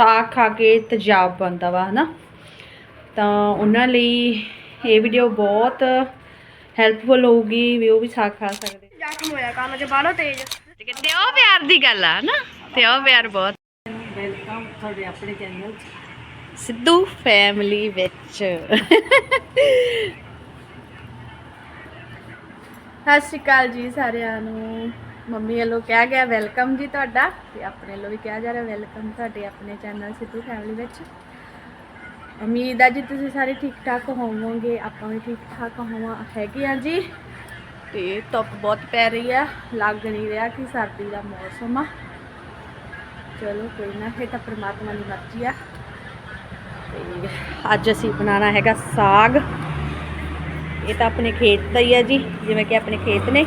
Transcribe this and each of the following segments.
ਸਾਗ ਖਾ ਕੇ ਤੇਜ਼ਾਬ ਬਣਦਾ ਵਾ ਹਨਾ? ਤਾਂ ਉਹਨਾਂ ਲਈ ਇਹ ਵੀਡੀਓ ਬਹੁਤ ਹੈਲਪਫੁਲ ਹੋਊਗੀ ਵੀ ਉਹ ਵੀ ਸਾਗ ਖਾ ਸਕਦੇ। ਜ਼ਖਮ ਹੋਇਆ ਕੰਨ 'ਚ ਬਾਹਰੋਂ ਤੇਜ਼। ਤੇ ਉਹ ਪਿਆਰ ਦੀ ਗੱਲ ਆ ਨਾ ਤੇ ਉਹ ਪਿਆਰ ਬਹੁਤ। ਵੈਲਕਮ ਤੁਹਾਡੇ ਆਪਣੇ ਚੈਨਲ ਸਿੱਧੂ ਫੈਮਿਲੀ ਵਿੱਚ। ਸਤਿ ਸ਼੍ਰੀ ਅਕਾਲ ਜੀ ਸਾਰਿਆਂ ਨੂੰ। ਮੰਮੀ ਵੱਲੋਂ ਕਿਹਾ ਗਿਆ ਵੈਲਕਮ ਜੀ ਤੁਹਾਡਾ ਤੇ ਆਪਣੇ ਵੱਲੋਂ ਵੀ ਕਿਹਾ ਜਾ ਰਿਹਾ ਵੈਲਕਮ ਤੁਹਾਡੇ ਆਪਣੇ ਚੈਨਲ ਸਿੱਧੂ ਫੈਮਿਲੀ ਵਿੱਚ। ਉਮੀਦ ਆ ਜੀ ਤੁਸੀਂ ਸਾਰੇ ਠੀਕ ਠਾਕ ਹੋਵੋਗੇ, ਆਪਾਂ ਵੀ ਠੀਕ ਠਾਕ ਹੋਵਾਂ, ਹੈਗੇ ਆ ਜੀ। ਤੇ ਧੁੱਪ ਬਹੁਤ ਪੈ ਰਹੀ ਆ, ਲੱਗ ਨਹੀਂ ਰਿਹਾ ਕਿ ਸਰਦੀ ਦਾ ਮੌਸਮ ਆ। ਚਲੋ ਕੋਈ ਨਾ, ਇਹ ਤਾਂ ਪ੍ਰਮਾਤਮਾ ਦੀ ਮਰਜ਼ੀ ਆ। ਤੇ ਅੱਜ ਅਸੀਂ ਬਣਾਉਣਾ ਹੈਗਾ ਸਾਗ। ਇਹ ਤਾਂ ਆਪਣੇ ਖੇਤ ਦਾ ਹੀ ਆ ਜੀ, ਜਿਵੇਂ ਕਿ ਆਪਣੇ ਖੇਤ ਨੇ।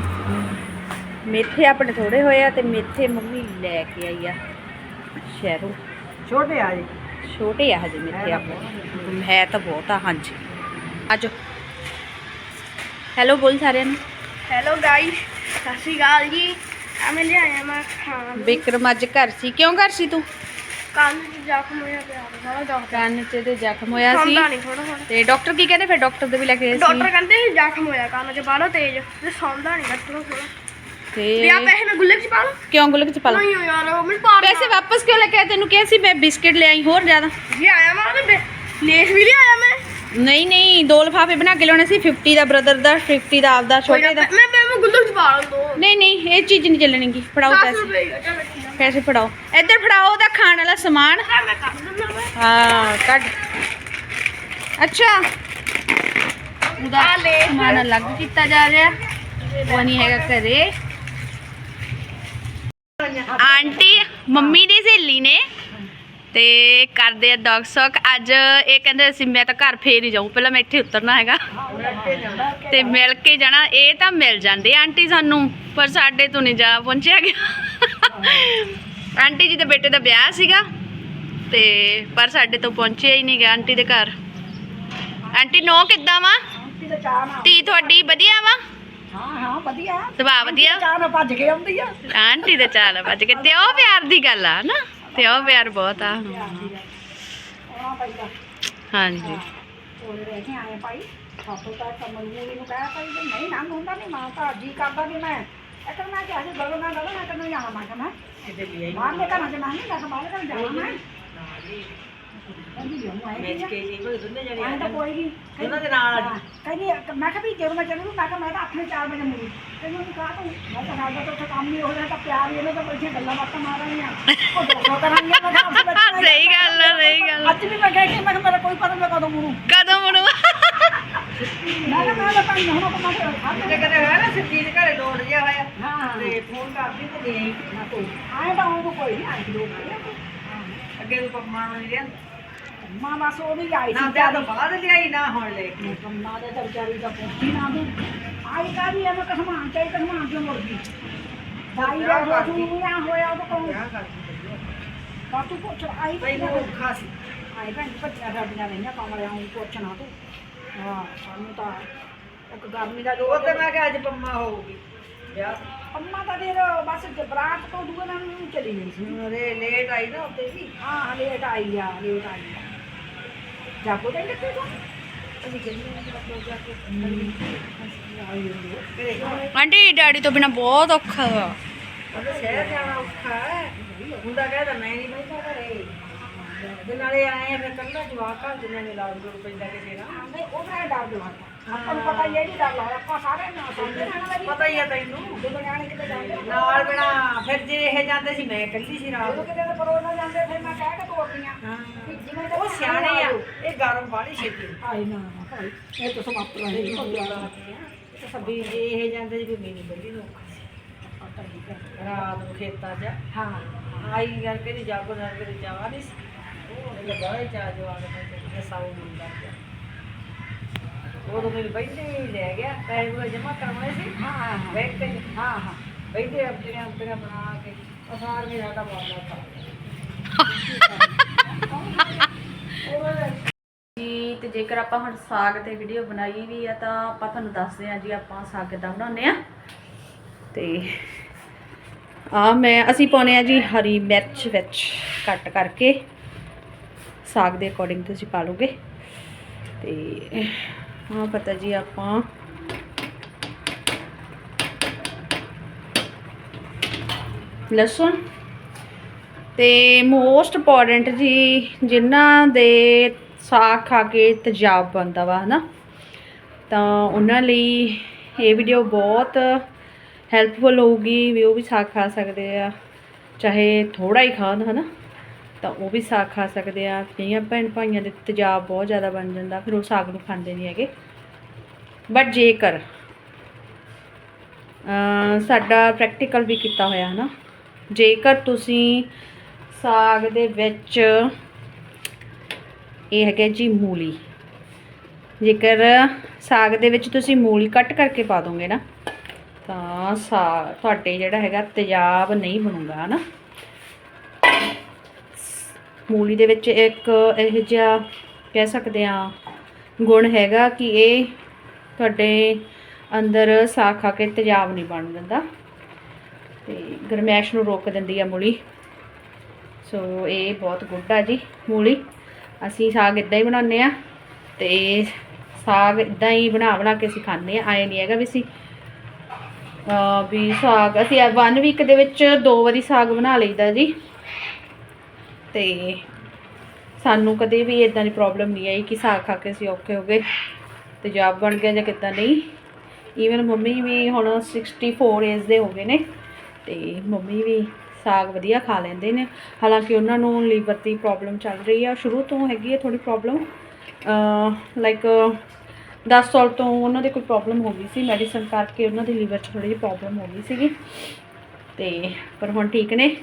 ਮੇਥੇ ਆਪਣੇ ਥੋੜੇ ਹੋਏ ਆ ਤੇ ਮੇਥੇ ਮੰਮੀ ਲੈ ਕੇ ਆਈ ਆ ਸ਼ਹਿਰੋਂ। ਛੋਟੇ ਆ ਜੀ ਛੋਟੇ ਆ ਹਜੇ ਮੇਥੇ ਆਪਣੇ। ਹੈ ਤਾਂ ਬਹੁਤ ਆ ਹਾਂਜੀ। ਆਜੋ ਹੈਲੋ ਬੋਲ ਸਾਰਿਆਂ ਨੂੰ। ਹੈਲੋ ਗਾਇਸ ਸਤਿ ਸ਼੍ਰੀ ਅਕਾਲ ਜੀ। ਆ ਮੈਂ ਲਿਆਇਆ ਮੈਂ ਖਾਣਾ। ਵਿਕਰਮ ਅੱਜ ਘਰ ਸੀ। ਕਿਉਂ ਘਰ ਸੀ ਤੂੰ? ਕੰਨ 'ਚ ਜ਼ਖਮ ਹੋਇਆ ਪਿਆ ਸਾਰਾ ਡਾਕਟਰ ਕੰਨ 'ਚ ਤੇ ਜ਼ਖਮ ਹੋਇਆ ਸੀ। ਸੌਂਦਾ ਨਹੀਂ ਥੋੜਾ ਥੋੜਾ ਤੇ ਡਾਕਟਰ ਕੀ ਕਹਿੰਦੇ? ਫਿਰ ਡਾਕਟਰ ਦੇ ਵੀ ਲੈ ਕੇ ਗਏ ਡਾਕਟਰ ਸੀ ਕਹਿੰਦੇ ਸੀ ਜ਼ਖਮ ਹੋਇਆ ਕੰਨ 'ਚ ਬਾਹਰੋਂ ਤੇਜ਼। ਤੇ ਸੌਂਦਾ ਨਹੀਂ ਥੋੜਾ ਥੋੜਾ ਤੇ ਵਿਆਹ ਪੈਸੇ ਮੈਂ ਗੁੱਲੇ 'ਚ ਪਾ ਲਾਂ ਕਿਉਂ ਗੁਲਕ ਚ ਪਾ ਲਾ? ਨਹੀਂ ਯਾਰ ਉਹ ਮੈਨੂੰ ਪਾਰ ਪੈਸੇ ਵਾਪਸ ਕਿਉਂ ਲੈ ਕੇ ਆਇਆ ਤੈਨੂੰ? ਕਿਹਾ ਸੀ ਮੈਂ ਬਿਸਕਟ ਲੈ ਆਈ ਹੋਰ ਜ਼ਿਆਦਾ। ਜੀ ਆਇਆ ਮੈਂ ਉਹਦੇ ਲੇਸ ਵੀ ਲਿਆਇਆ ਮੈਂ। ਨਹੀਂ ਨਹੀਂ ਦੋ ਲਫਾਫੇ ਬਣਾ ਕੇ ਲਿਆਉਣੇ ਸੀ 50 ਦਾ ਬ੍ਰਦਰ ਦਾ 50 ਦਾ ਆਪਦਾ ਛੋਟੇ ਦਾ। ਮੈਂ ਮੈਂ ਮੈਂ ਗੁੱਲੇ 'ਚ ਪਾ ਲਾਂ ਦੋ। ਨਹੀਂ ਨਹੀਂ ਇਹ ਚੀਜ਼ ਨਹੀਂ ਚੱਲਣਗੀ। ਫੜਾਓ 10 ਪੈਸੇ। ਆ ਪੈਸੇ ਫੜਾਓ। ਇੱਧਰ ਫੜਾਓ ਉਹਦਾ ਖਾਣ ਵਾਲਾ ਸਮਾਨ। ਹਾਂ ਕੱਢ। ਅੱਛਾ। ਉਹਦਾ ਆ ਲੈ। ਸਮਾਨ ਅਲੱਗ ਕੀਤਾ ਜਾ ਰਿਹਾ। ਉਹ ਨਹੀਂ ਹੈਗਾ ਘਰੇ। ਆਂਟੀ ਮੰਮੀ ਦੀ ਸਹੇਲੀ ਨੇ। ਤੇ ਕਰਦੇ ਆ ਡੌਗ ਸੌਕ ਅੱਜ ਇਹ ਕਹਿੰਦੇ ਅਸੀਂ ਮੈਂ ਤਾਂ ਘਰ ਫੇਰ ਹੀ ਜਾਊਂ। ਪਹਿਲਾਂ ਮੈਂ ਇੱਥੇ ਉਤਰਨਾ ਹੈਗਾ। ਤੇ ਮਿਲ ਕੇ ਜਾਣਾ। ਇਹ ਤਾਂ ਮਿਲ ਜਾਂਦੇ ਆਂਟੀ ਸਾਨੂੰ ਪਰ ਸਾਡੇ ਤੋਂ ਨਹੀਂ ਜਾ ਪਹੁੰਚਿਆ ਗਿਆ। ਆਂਟੀ ਜੀ ਦੇ ਬੇਟੇ ਦਾ ਵਿਆਹ ਸੀਗਾ ਤੇ ਪਰ ਸਾਡੇ ਤੋਂ ਪਹੁੰਚਿਆ ਹੀ ਨਹੀਂ ਗਿਆ ਆਂਟੀ ਦੇ ਘਰ। ਆਂਟੀ ਨੋ ਕਿੱਦਾਂ ਵਾ? ਧੀ ਤੁਹਾਡੀ ਵਧੀਆ ਵਾ? ਹਾਂ ਹਾਂ ਵਧੀਆ। ਸੁਭਾਅ ਵਧੀਆ? ਚਾਹ ਨਾਲ ਭੱਜ ਕੇ ਆਉਂਦੀ ਆ। ਆਂਟੀ ਦੇ ਚਾਲ ਵੱਜ ਕੇ। ਤੇ ਉਹ ਪਿਆਰ ਦੀ ਗੱਲ ਆ ਨਾ ਤੇ ਉਹ ਪਿਆਰ ਬਹੁਤ ਆ। ਹਾਂਜੀ। ਕੋਲੇ ਰਹਿ ਕੇ ਆਏ ਭਾਈ। ਸਾਤੋਂ ਤਾਂ ਕਮਲ ਨੂੰ ਕਹਿਆ ਭਾਈ ਜੇ ਨਹੀਂ ਨਾ ਹੁੰਦਾ ਨਹੀਂ ਮਾਂ ਤਾਂ ਜੀ ਕਰਦਾ ਵੀ ਮੈਂ। ਇੱਕ ਮੈਂ ਕਿਹਾ ਸੀ ਗਲੋ ਨਾ ਗਲੋ ਮੈਂ ਤੈਨੂੰ ਜਾਣਾ ਮੈਂ ਕਹਿੰਦਾ ਮਾਰ ਦੇ ਘਰਾਂ ਮੈਂ ਨਹੀਂ ਦੱਸ ਬਾਹਰ ਜਾਣਾ ਮੈਂ। ਵੇਚ ਕੇ ਜੀ ਕੋਈ ਦੁੰਨੇ ਜਣੇ ਤਾਂ ਕੋਈ ਨਹੀਂ। ਉਹਨਾਂ ਦੇ ਨਾਲ ਕਹਿੰਦੀ ਮੈਂ ਕਿਹਾ ਵੀ ਜਦੋਂ ਮੈਂ ਚੱਲੂ ਮੈਂ ਕਿਹਾ ਮੈਂ ਤਾਂ ਆਪਣੇ 4 ਵਜੇ ਮੁੜੀ। ਤੈਨੂੰ ਨਹੀਂ ਕਹਾ ਤੂੰ ਮੈਂ ਤਾਂ ਨਾਲ ਤਾਂ ਉੱਥੇ ਕੰਮ ਨਹੀਂ ਹੋ ਰਿਹਾ ਤਾਂ ਪਿਆਰ ਹੀ ਇਹਨੇ ਤਾਂ ਬੈਠੇ ਗੱਲਾਂ ਬਾਤਾਂ ਮਾਰਾਂਗੀਆਂ ਉਹ ਦੋਸਤਾਂ ਕਰਾਂਗੀਆਂ ਮੈਂ ਕਿਹਾ ਆਪਸ ਵਿੱਚ ਸਹੀ ਗੱਲ ਆ ਸਹੀ ਗੱਲ ਆ। ਅੱਜ ਵੀ ਮੈਂ ਕਹਿ ਕੇ ਮੈਂ ਕਿਹਾ ਮੇਰਾ ਕੋਈ ਪਤਾ ਨਹੀਂ ਕਦੋਂ ਮੁੜੂ। ਕਦੋਂ ਮੁੜੂ? ਮੈਂ ਕਿਹਾ ਮੈਂ ਤਾਂ ਭਾਈ ਹੁਣ ਕੋ ਮੈਂ ਤੇ ਕਦੇ ਹੋਇਆ ਨਾ ਸੱਚੀ ਦੇ ਘਰੇ ਲੋੜ ਜਿਹਾ ਹੋਇਆ ਹਾਂ। ਤੇ ਫੋਨ ਕਰਦੀ ਤੇ ਨਹੀਂ ਆਈ ਨਾ ਕੋਈ ਆਏ ਤਾਂ ਉਹ ਕੋਈ ਨਹੀਂ ਆਈ ਲੋਕ ਅੱਗੇ ਨੂੰ ਪੰਮਾ ਨੂੰ ਨਹੀਂ ਰਿਹਾ ਮਾਂ ਬਸ ਉਹ ਵੀ ਆਈ ਨਾ ਸੀ ਵਿਆਹ ਤੋਂ ਬਾਅਦ ਲਿਆਈ ਨਾ ਹੁਣ ਲੈ ਕੇ। ਕੰਮਾਂ ਦੇ ਤਾਂ ਵਿਚਾਰੀ ਦਾ ਪੁੱਛੀ ਨਾ ਤੂੰ ਆਈ ਕਾਦੀ ਐ ਮੈਂ ਕਸਮਾਨ ਚਾਹੀ ਕਸਮਾਨ ਕਿਉਂ ਮੁੜ ਗਈ। ਦਾਈ ਦਾ ਜੋ ਤੂੰ ਨਾ ਹੋਇਆ ਉਹ ਕੋਲ। ਵਿਆਹ ਕਰਦੀ ਕਾ ਤੂੰ ਪੁੱਛ ਆਈ ਪਹਿਲਾਂ ਔਖਾ ਸੀ। ਆਈ ਭੈਣ ਬੱਚਿਆਂ ਸਾਡੀਆਂ ਰਹੀਆਂ ਕਮਲਿਆਂ ਨੂੰ ਪੁੱਛਣਾ ਤੂੰ। ਹਾਂ ਸਾਨੂੰ ਤਾਂ ਇੱਕ ਗਰਮੀ ਦਾ ਉਹ ਤੇ ਮੈਂ ਕਿਹਾ ਅੱਜ ਪੰਮਾ ਹੋਊਗੀ। ਵਿਆਹ। ਅੰਮਾ ਤਾਂ ਫਿਰ ਬਸ ਜਬਰਾਤ ਤੋਂ ਦੂਏ ਦਿਨ ਨੂੰ ਚਲੀ ਗਈ ਸੀ। ਉਹਦੇ ਲੇਟ ਆਈ ਨਾ ਉੱਤੇ ਵੀ। ਹਾਂ ਲੇਟ ਆਈ ਆ ਲੇਟ ਆਈ ਆ। ਜਾਗੋ ਤਾਂ ਕਿੱਥੇ ਤੂੰ ਅਸੀਂ ਆਈ ਹੁੰਦੀ ਆਂਟੀ ਡੈਡੀ ਤੋਂ ਬਿਨਾ ਬਹੁਤ ਔਖਾ ਵਾ। ਸ਼ਹਿਰ ਜਾਣਾ ਔਖਾ ਹੈ। ਮੁੰਡਾ ਕਹਿੰਦਾ ਮੈਂ ਨਹੀਂ ਬੈਠਾ ਘਰੇ। ਤੇ ਨਾਲੇ ਆਏ ਆ ਫਿਰ ਕੱਲਾ ਜਵਾਕ ਘਰ ਜਿੰਨਾਂ ਨੇ ਲਾਉਣ ਜੋੜ ਪੈਂਦਾ ਕਿਸੇ ਨਾਲ। ਹਾਂ ਨਹੀਂ ਉਹ ਮੈਂ ਡਰ ਲੱਗਦਾ ਆਪਾਂ ਨੂੰ ਪਤਾ ਹੀ ਹੈ ਨਹੀਂ ਡਰ ਲੱਗਦਾ ਆਪਾਂ ਸਾਰੇ ਨਾ ਸਮਝਦੇ ਨਾ ਵੀ ਪਤਾ ਹੀ ਆ ਤੈਨੂੰ। ਜਦੋਂ ਨਿਆਣੇ ਕਿਤੇ ਜਾਂਦੇ ਨੇ ਨਾਲ ਬਿਨਾ ਫਿਰ ਜੇ ਇਹ ਜਾਂਦੇ ਸੀ ਮੈਂ ਇਕੱਲੀ ਸੀ ਰਾਤ। ਜਦੋਂ ਕਿਤੇ ਪਰੋ ਨਾ ਜਾਂਦੇ ਫਿਰ ਮੈਂ ਕਹਿ ਕੇ ਤੋਰਦੀਆਂ ਹਾਂ। ਵੀ ਜਿਵੇਂ ਉਹ ਸਿਆਣੇ ਆ। ਇਹ ਗਰਮ ਬਾੜੀ ਛੇਤੀ। ਆਈ ਨਾ ਨਾ ਭਾਈ ਇਹ ਤਾਂ ਸਮਾਪਤ ਰਹੇ ਤੇ ਸਭੀ ਜੇ ਇਹ ਜਾਂਦੇ ਸੀ ਵੀ ਮੈਨੂੰ ਬੜੀ ਔਖਾ ਸੀ। ਰਾਤ ਨੂੰ ਖੇਤਾਂ 'ਚ। ਹਾਂ। ਆਈ ਕਰਕੇ ਨਹੀਂ ਜਾਗੋ ਨਾਲ ਕੇ ਜਾਵਾ ਨਹੀਂ ਸੀ ਉਹ ਬੜਾ ਚਾ ਜੋ ਆ ਕੇ ਸਾਉ ਮੁੰਡਾ ਜਿਹਾ। ਉਦੋਂ ਮੇਰੀ ਬੈਠੇ ਹੀ ਲੈ ਗਿਆ ਪੈਸੇ ਪੂਰੇ ਜਮਾ ਕਰਵਾਉਣੇ ਸੀ ਹਾਂ ਹਾਂ ਬੈਂਕ 'ਚ ਹਾਂ ਹਾਂ ਬੈਠੇ ਆਪਣੇ ਆਪਣੇ ਬਣਾ ਕੇ ਉਹ ਸਾਰ ਵੀ ਸਾਡਾ ਬਾਬਾ ਜੀ ਤੇ ਜੇਕਰ ਆਪਾਂ ਹੁਣ ਸਾਗ ਤੇ ਵੀਡੀਓ ਬਣਾਈ ਵੀ ਆ ਤਾਂ ਆਪਾਂ ਤੁਹਾਨੂੰ ਦੱਸਦੇ ਆ ਜੀ ਆਪਾਂ ਸਾਗ ਕਿੱਦਾਂ ਬਣਾਉਂਦੇ ਆ ਤੇ ਆ ਮੈਂ, ਅਸੀਂ ਪਾਉਨੇ ਆ ਜੀ ਹਰੀ ਮਿਰਚ ਵਿੱਚ ਕੱਟ ਕਰਕੇ ਸਾਗ ਦੇ ਅਕੋਰਡਿੰਗ ਤੁਸੀਂ ਪਾ ਲਓਗੇ। ਤੇ ਹਾਂ ਪਤਾ ਜੀ ਆਪਾਂ ਲਸਣ ਤੇ ਮੋਸਟ ਇੰਪੋਰਟੈਂਟ ਜੀ ਜਿਨ੍ਹਾਂ ਦੇ ਸਾਗ ਖਾ ਕੇ ਤੇਜ਼ਾਬ ਬਣਦਾ ਵਾ, ਹਨਾ? ਤਾਂ ਉਹਨਾਂ ਲਈ ਇਹ ਵੀਡੀਓ ਬਹੁਤ ਹੈਲਪਫੁਲ ਹੋਊਗੀ ਵੀ ਉਹ ਵੀ ਸਾਗ ਖਾ ਸਕਦੇ ਆ, ਚਾਹੇ ਥੋੜਾ ਹੀ ਖਾਣ, ਹਨਾ? ਤਾਂ ਉਹ ਵੀ ਸਾਗ ਖਾ ਸਕਦੇ ਆ। ਕਈਆਂ ਭੈਣ ਭਾਈਆਂ ਦੇ ਤੇਜ਼ਾਬ ਬਹੁਤ ਜ਼ਿਆਦਾ ਬਣ ਜਾਂਦਾ, ਫਿਰ ਉਹ ਸਾਗ ਨੂੰ ਖਾਂਦੇ ਨਹੀਂ ਹੈਗੇ। ਬਟ ਜੇਕਰ ਸਾਡਾ ਪ੍ਰੈਕਟੀਕਲ ਵੀ ਕੀਤਾ ਹੋਇਆ ਹੈ ਨਾ ਜੇਕਰ ਤੁਸੀਂ ਸਾਗ ਦੇ ਵਿੱਚ ਇਹ ਹੈਗਾ ਜੀ ਮੂਲੀ। ਜੇਕਰ ਸਾਗ ਦੇ ਵਿੱਚ ਤੁਸੀਂ ਮੂਲੀ ਕੱਟ ਕਰਕੇ ਪਾ ਦੋਗੇ ਨਾ, ਤਾਂ ਸਾ, ਤੁਹਾਡੇ ਜਿਹੜਾ ਹੈਗਾ ਤੇਜ਼ਾਬ ਨਹੀਂ ਬਣੂਗਾ, ਹਨਾ? ਮੂਲੀ ਦੇ ਵਿੱਚ ਇੱਕ ਇਹ ਜਿਹਾ ਕਹਿ ਸਕਦੇ ਆ ਗੁਣ ਹੈਗਾ ਕਿ ਇਹ ਤੁਹਾਡੇ ਅੰਦਰ ਸਾਗ ਖਾ ਕੇ ਤੇਜ਼ਾਬ ਨਹੀਂ ਬਣ ਜਾਂਦਾ ਤੇ ਗਰਮੈਸ਼ ਨੂੰ ਰੋਕ ਦਿੰਦੀ ਆ ਮੂਲੀ। ਸੋ ਇਹ ਬਹੁਤ ਗੁੱਡ ਆ ਜੀ ਮੂਲੀ। ਅਸੀਂ ਸਾਗ ਇਦਾਂ ਹੀ ਬਣਾਉਂਦੇ ਆ ਤੇ ਸਾਗ ਇਦਾਂ ਹੀ ਬਣਾ ਬਣਾ ਕੇ ਅਸੀਂ ਖਾਂਦੇ ਆ ਆਏ ਨਹੀਂ ਹੈਗਾ ਵੀ ਅਸੀਂ। ਵੀ ਸਾਗ, ਅਸੀਂ ਵਨ ਵੀਕ ਦੇ ਵਿੱਚ ਦੋ ਵਾਰੀ ਸਾਗ ਬਣਾ ਲਈਦਾ ਜੀ। ਤੇ ਸਾਨੂੰ ਕਦੇ ਵੀ ਇਦਾਂ ਦੀ ਪ੍ਰੋਬਲਮ ਨਹੀਂ ਆਈ ਕਿ ਸਾਗ ਖਾ ਕੇ ਅਸੀਂ ਔਖੇ ਹੋ ਗਏ ਤੇਜ਼ਾਬ ਬਣ ਗਿਆ ਜਾਂ ਕਿੱਦਾਂ ਨਹੀਂ। ਈਵਨ ਮੰਮੀ ਵੀ ਹੁਣ 64 ਏਜ ਦੇ ਹੋ ਗਏ ਨੇ ਤੇ ਮੰਮੀ ਵੀ ਸਾਗ ਵਧੀਆ ਖਾ ਲੈਂਦੇ ਨੇ। ਹਾਲਾਂਕਿ ਉਹਨਾਂ ਨੂੰ ਲੀਵਰ ਦੀ ਪ੍ਰੋਬਲਮ ਚੱਲ ਰਹੀ ਆ, ਸ਼ੁਰੂ ਤੋਂ ਹੈਗੀ ਹੈ ਥੋੜੀ ਪ੍ਰੋਬਲਮ ਲਾਈਕ 10 ਸਾਲ ਤੋਂ ਉਹਨਾਂ ਦੇ ਕੋਈ ਪ੍ਰੋਬਲਮ ਹੋ ਗਈ ਸੀ ਮੈਡੀਸਨ ਕਰਕੇ ਉਹਨਾਂ ਦੇ ਲੀਵਰ 'ਚ ਥੋੜੀ ਜਿਹੀ ਪ੍ਰੋਬਲਮ ਹੋ ਗਈ ਸੀਗੀ। ਤੇ ਪਰ ਹੁਣ ਠੀਕ ਨੇ।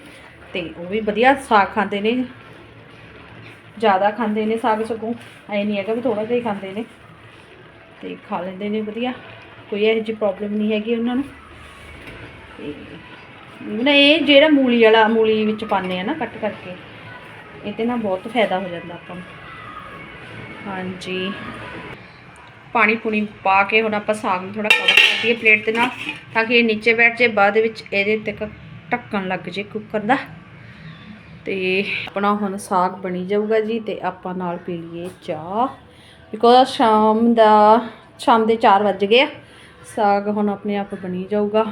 ਤੇ ਉਹ ਵੀ ਵਧੀਆ ਸਾਗ ਖਾਂਦੇ ਨੇ। ਜ਼ਿਆਦਾ ਖਾਂਦੇ ਨੇ ਸਾਗ ਸਗੋਂ। ਐ ਨਹੀਂ ਹੈਗਾ ਵੀ ਥੋੜਾ ਜਿਹਾ ਹੀ ਖਾਂਦੇ ਨੇ। ਤੇ ਖਾ ਲੈਂਦੇ ਨੇ ਵਧੀਆ। ਕੋਈ ਇਹੋ ਜਿਹੀ ਪ੍ਰੋਬਲਮ ਨਹੀਂ ਹੈਗੀ ਉਹਨਾਂ ਨੂੰ। ਤੇ ਨਾ ਇਹ ਜਿਹੜਾ ਮੂਲੀ ਵਾਲਾ, ਮੂਲੀ ਵਿੱਚ ਪਾਉਂਦੇ ਆ ਨਾ ਕੱਟ ਕਰਕੇ, ਇਹਦੇ ਨਾਲ ਬਹੁਤ ਫਾਇਦਾ ਹੋ ਜਾਂਦਾ ਆਪਾਂ ਨੂੰ। ਹਾਂਜੀ। ਪਾਣੀ ਪੂਣੀ ਪਾ ਕੇ ਹੁਣ ਆਪਾਂ ਸਾਗ ਨੂੰ ਥੋੜਾ ਕਵਰ ਕਰ ਦਈਏ ਪਲੇਟ ਦੇ ਨਾਲ, ਤਾਂ ਕਿ ਇਹ ਨੀਚੇ ਬੈਠ ਜੇ ਬਾਅਦ ਦੇ ਵਿੱਚ ਇਹਦੇ ਤੇ ਕ- ਢੱਕਣ ਲੱਗ ਜੇ ਕੁੱਕਰ ਦਾ। ਤੇ ਆਪਣਾ ਹੁਣ ਸਾਗ ਬਣੀ ਜਾਊਗਾ ਜੀ ਤੇ ਆਪਾਂ ਨਾਲ ਪੀ ਲਈਏ ਚਾਹ। ਬਿਕੋਜ਼ ਸ਼ਾਮ ਦਾ, ਸ਼ਾਮ ਦੇ 4 ਵੱਜ ਗਏ ਆ। ਸਾਗ ਹੁਣ ਆਪਣੇ ਆਪ ਬਣੀ ਜਾਊਗਾ।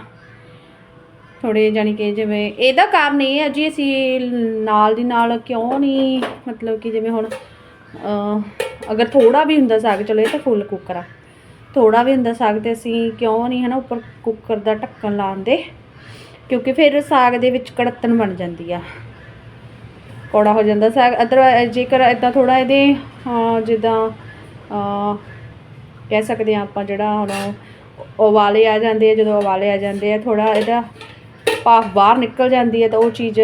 ਥੋੜੇ ਜਾਣੀ ਕਿ ਜਿਵੇਂ ਇਹਦਾ ਕਾਰਨ ਇਹ ਹੈ ਜੀ, ਅਸੀਂ ਨਾਲ ਦੀ ਨਾਲ ਕਿਉਂ ਨਹੀਂ, ਮਤਲਬ ਕਿ ਜਿਵੇਂ ਹੁਣ ਅਗਰ ਥੋੜਾ ਵੀ ਹੁੰਦਾ ਸਾਗ, ਚਲੋ ਇਹ ਤਾਂ ਫੁੱਲ ਕੁੱਕਰ ਆ। ਥੋੜਾ ਵੀ ਹੁੰਦਾ ਸਾਗ ਤੇ ਅਸੀਂ ਕਿਉਂ ਨਹੀਂ ਹਨਾ ਉੱਪਰ ਕੁੱਕਰ ਦਾ ਢੱਕਣ ਲਾਉਂਦੇ, ਕਿਉਂਕਿ ਫਿਰ ਸਾਗ ਦੇ ਵਿੱਚ ਕੜਤਨ ਬਣ ਜਾਂਦੀ ਆ। ਕੌੜਾ ਹੋ ਜਾਂਦਾ। ਸਾਗ ਅਦਰ ਜੇਕਰ ਇਦਾਂ ਥੋੜਾ ਇਹਦੇ ਜਿੱਦਾਂ ਕਹਿ ਸਕਦੇ ਆ ਆਪਾਂ ਜਿਹੜਾ ਹੁਣ ਉਬਾਲੇ ਆ ਜਾਂਦੇ ਆ, ਜਦੋਂ ਉਬਾਲੇ ਆ ਜਾਂਦੇ ਆ ਥੋੜਾ ਇਹਦਾ ਭਾਫ ਬਾਹਰ ਨਿਕਲ ਜਾਂਦੀ ਹੈ ਤਾਂ ਉਹ ਚੀਜ਼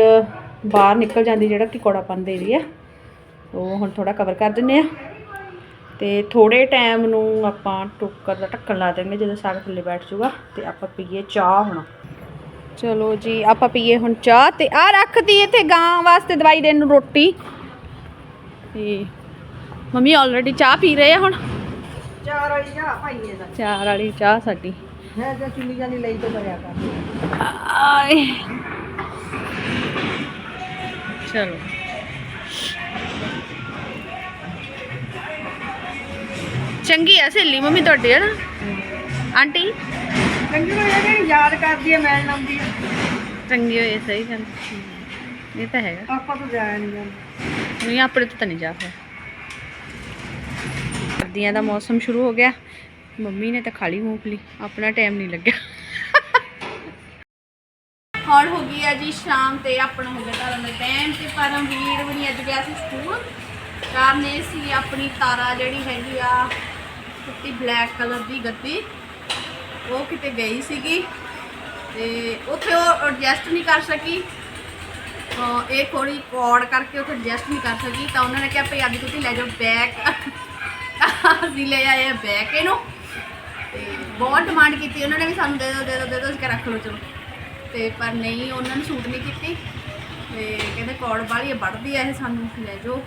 ਬਾਹਰ ਨਿਕਲ ਜਾਂਦੀ ਜਿਹੜਾ ਕਿ ਕੌੜਾਪਨ ਦੇ ਰਹੀ ਹੈ। ਉਹ ਹੁਣ ਥੋੜਾ ਕਵਰ ਕਰ ਦਿੰਨੇ ਆ ਤੇ ਥੋੜੇ ਟਾਈਮ ਨੂੰ ਆਪਾਂ ਟੁੱਕਰ ਦਾ ਢੱਕਣ ਲਾ ਦੇਵਾਂਗੇ ਜਦੋਂ ਸਾਗ ਥੱਲੇ ਬੈਠ ਜਾਊਗਾ ਤੇ ਆਪਾਂ ਪੀਏ ਚਾਹ ਹੁਣ। ਚਲੋ ਜੀ ਆਪਾਂ ਪੀਏ ਹੁਣ ਚਾਹ ਤੇ ਆ ਰੱਖਦੀ ਇੱਥੇ ਗਾਂ ਵਾਸਤੇ ਦਵਾਈ ਦੇਣ ਨੂੰ ਰੋਟੀ। ਤੇ ਮੰਮੀ ਆਲਰੇਡੀ ਚਾਹ ਪੀ ਰਹੇ ਆ ਹੁਣ। ਚਾਰ ਵਾਲੀ ਚਾਹ ਭਾਈਏ ਦਾ ਚਾਰ ਵਾਲੀ ਚਾਹ ਸਾਡੀ। ਹੈ ਜੇ ਚੁੰਨੀ ਜਾਨੀ ਲਈ ਤੋਂ ਕਰਿਆ ਕਰ। ਆਏ। ਚਲੋ। ਚੰਗੀ ਆ ਸਹੇਲੀ ਮੰਮੀ ਤੁਹਾਡੀ ਹੈ ਨਾ ਆਂਟੀ? ਚੰਗੀ ਹੋ ਜਿਹੜੀ ਯਾਦ ਕਰਦੀ ਹੈ ਮੈਂ ਲੰਦੀ ਚੰਗੀ ਹੋਏ ਸਹੀ ਗੱਲ। ਇਹ ਤਾਂ ਹੈਗਾ। ਆਪਾਂ ਤਾਂ ਜਾਇਆ ਨਹੀਂ ਜਾਂਦਾ। ਨਹੀਂ ਆਪਣੇ ਤੋਂ ਤਾਂ ਨਹੀਂ ਜਾ ਫਿਰ ਸਰਦੀਆਂ ਦਾ ਮੌਸਮ ਸ਼ੁਰੂ ਹੋ ਗਿਆ। ਮੰਮੀ ਨੇ ਤਾਂ ਖਾਲੀ ਮੂੰਗਫਲੀ ਆਪਣਾ ਟਾਈਮ ਨਹੀਂ ਲੱਗਿਆ। ਹੁਣ ਹੋ ਗਈ ਆ ਜੀ ਸ਼ਾਮ ਤੇ ਆਪਣਾ ਹੋ ਗਿਆ ਧਰਮ ਦਾ ਟਾਈਮ ਤੇ ਪਰਮਵੀਰ ਵੀ ਨੀ ਅੱਜ ਗਿਆ ਸੀ ਸਕੂਲ। ਕਾਰਨ ਇਹ ਸੀ ਆਪਣੀ ਤਾਰਾ ਜਿਹੜੀ ਹੈਗੀ ਆ ਕੁੱਤੀ ਬਲੈਕ ਕਲਰ ਦੀ ਗੱਦੀ। ਉਹ ਕਿਤੇ ਗਈ ਸੀਗੀ ਤੇ ਉੱਥੇ ਉਹ ਐਡਜਸਟ ਨਹੀਂ ਕਰ ਸਕੀ। ਅਹ ਇਹ ਥੋੜੀ ਕੌੜ ਕਰਕੇ ਉੱਥੇ ਐਡਜਸਟ ਨਹੀਂ ਕਰ ਸਕੀ, ਤਾਂ ਉਹਨਾਂ ਨੇ ਕਿਹਾ ਭਈ ਅੱਜ ਤੁਸੀਂ ਲੈ ਜਾਓ ਬੈਕ ਅਸੀਂ ਲੈ ਆਏ ਬੈਕ ਇਹਨੂੰ। ਤੇ ਬਹੁਤ ਡਿਮਾਂਡ ਕੀਤੀ, ਉਹਨਾਂ ਨੇ ਵੀ ਸਾਨੂੰ ਦੇ ਦਿਓ ਦੇ ਦਿਓ ਦੇ ਦਿਓ, ਅਸੀਂ ਰੱਖ ਲਓ ਚਲੋ। ਤੇ ਪਰ ਨਹੀਂ, ਉਹਨਾਂ ਨੇ ਸੂਟ ਨਹੀਂ ਕੀਤੀ। ਤੇ ਕਹਿੰਦੇ ਕੌੜ ਵਾਲੀ ਹੈ ਵੱਢਦੀ ਆ ਇਹ ਸਾਨੂੰ, ਲੈ ਜਾਓ।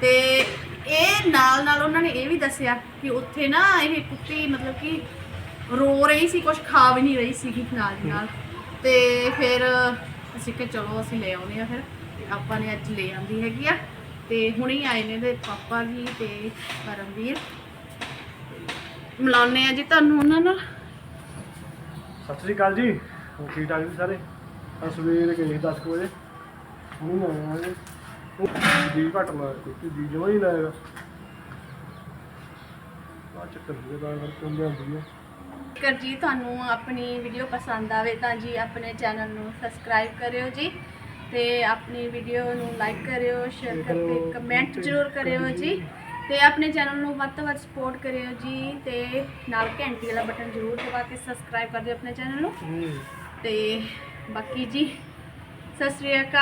ਤੇ ਇਹ ਨਾਲ ਨਾਲ ਉਹਨਾਂ ਨੇ ਇਹ ਵੀ ਦੱਸਿਆ ਕਿ ਉੱਥੇ ਨਾ ਇਹ ਕੁੱਤੀ ਮਤਲਬ ਕਿ ਰੋ ਰਹੀ ਸੀ ਕੁਝ ਖਾ ਵੀ ਨਹੀਂ ਰਹੀ ਸੀਗੀ ਨਾਲ ਦੀ ਨਾਲ। ਤੇ ਫਿਰ ਅਸੀਂ ਕਿ ਚਲੋ ਅਸੀਂ ਲੈ ਆਉਂਦੇ ਆ ਫਿਰ। ਆਪਾਂ ਨੇ ਅੱਜ ਲੈ ਆਂਦੀ ਹੈਗੀ ਆ। ਤੇ ਹੁਣੇ ਆਏ ਨੇ ਦੇ ਪਾਪਾ ਜੀ ਤੇ ਪਰਮਵੀਰ। ਮਿਲਾਉਂਦੇ ਆ ਜੀ ਤੁਹਾਨੂੰ ਉਹਨਾਂ ਨਾਲ। ਸਤਿ ਸ੍ਰੀ ਅਕਾਲ ਜੀ। ਹੋਰ ਠੀਕ ਠਾਕ ਜੀ ਸਾਰੇ? ਆ ਸਵੇਰ ਗਏ 10 ਕੁ ਵਜੇ। ਹੁਣ ਆਇਆ ਜੀ। ਜੀ ਘਟ ਲਾ ਕੋਈ ਜੀ ਜਮਾ ਹੀ ਲਾਏਗਾ ਆ ਚੱਕਰ ਦੇ ਬਾਅਦ ਕਰਕੇ ਹੁੰਦੇ ਹੈ ਜੇਕਰ ਜੀ ਤੁਹਾਨੂੰ ਆਪਣੀ ਵੀਡੀਓ ਪਸੰਦ ਆਵੇ ਤਾਂ ਜੀ ਆਪਣੇ ਚੈਨਲ ਨੂੰ ਸਬਸਕ੍ਰਾਈਬ ਕਰਿਓ ਜੀ ਤੇ ਆਪਣੀ ਵੀਡੀਓ ਨੂੰ ਲਾਈਕ ਕਰਿਓ ਸ਼ੇਅਰ ਕਰਕੇ ਕਮੈਂਟ ਜ਼ਰੂਰ ਕਰਿਓ ਜੀ ਤੇ ਆਪਣੇ ਚੈਨਲ ਨੂੰ ਵੱਧ ਤੋਂ ਵੱਧ ਸਪੋਰਟ ਕਰਿਓ ਜੀ ਤੇ ਨਾਲ ਘੰਟੀ ਵਾਲਾ ਬਟਨ ਜ਼ਰੂਰ ਦਬਾ ਕੇ ਸਬਸਕ੍ਰਾਈਬ ਕਰ ਦਿਓ ਆਪਣੇ ਚੈਨਲ ਨੂੰ ਤੇ ਬਾਕੀ ਜੀ ਸਤਿ ਸ੍ਰੀ ਅਕਾਲ।